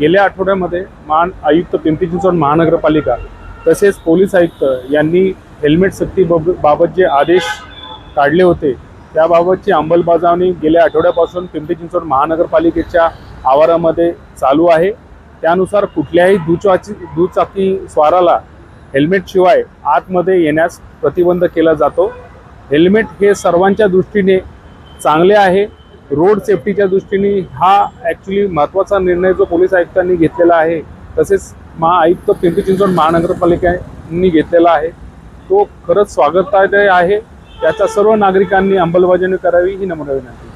गेल्या आठवड्यामध्ये महान आयुक्त पिंपरी चिंचवड महानगरपालिका तसेच पोलीस आयुक्त यांनी हेल्मेट सक्ती बाबत जे आदेश काढले होते त्याबाबतची अंमलबजावणी गेल्या आठवड्यापासून पिंपरी चिंचवड महानगरपालिकेच्या आवारामध्ये चालू आहे. त्यानुसार कुठल्याही दुचाकी दुचाकी स्वाराला हेल्मेटशिवाय आतमध्ये येण्यास प्रतिबंध केला जातो. हेल्मेट हे सर्वांच्या दृष्टीने चांगले आहे. रोड सेफ्टीच्या दृष्टीने हा ॲक्च्युली महत्त्वाचा निर्णय जो पोलीस आयुक्तांनी घेतलेला आहे तसेच महाआयुक्त पिंपरी चिंचवड महानगरपालिकांनी घेतलेला आहे तो खरंच स्वागतार्ह आहे. त्याचा सर्व नागरिकांनी अंमलबजावणी करावी ही नम्र विनंती.